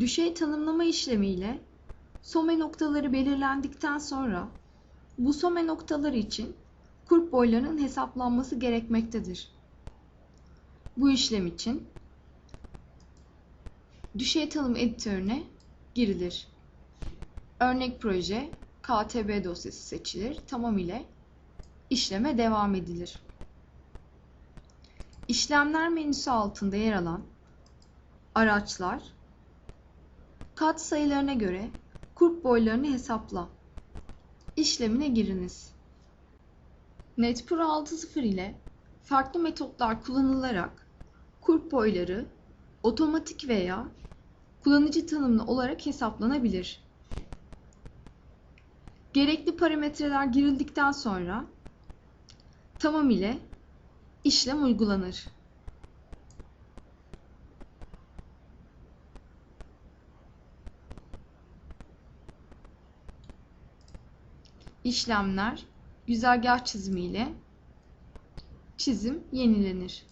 Düşey tanımlama işlemiyle some noktaları belirlendikten sonra bu some noktaları için kurp boylarının hesaplanması gerekmektedir. Bu işlem için düşey tanım editörüne girilir. Örnek proje KTB dosyası seçilir. Tamam ile işleme devam edilir. İşlemler menüsü altında yer alan araçlar kat sayılarına göre kurp boylarını hesapla işlemine giriniz. NetPro 6.0 ile farklı metotlar kullanılarak kurp boyları otomatik veya kullanıcı tanımlı olarak hesaplanabilir. Gerekli parametreler girildikten sonra tamam ile işlem uygulanır. İşlemler güzergah çizimi ile çizim yenilenir.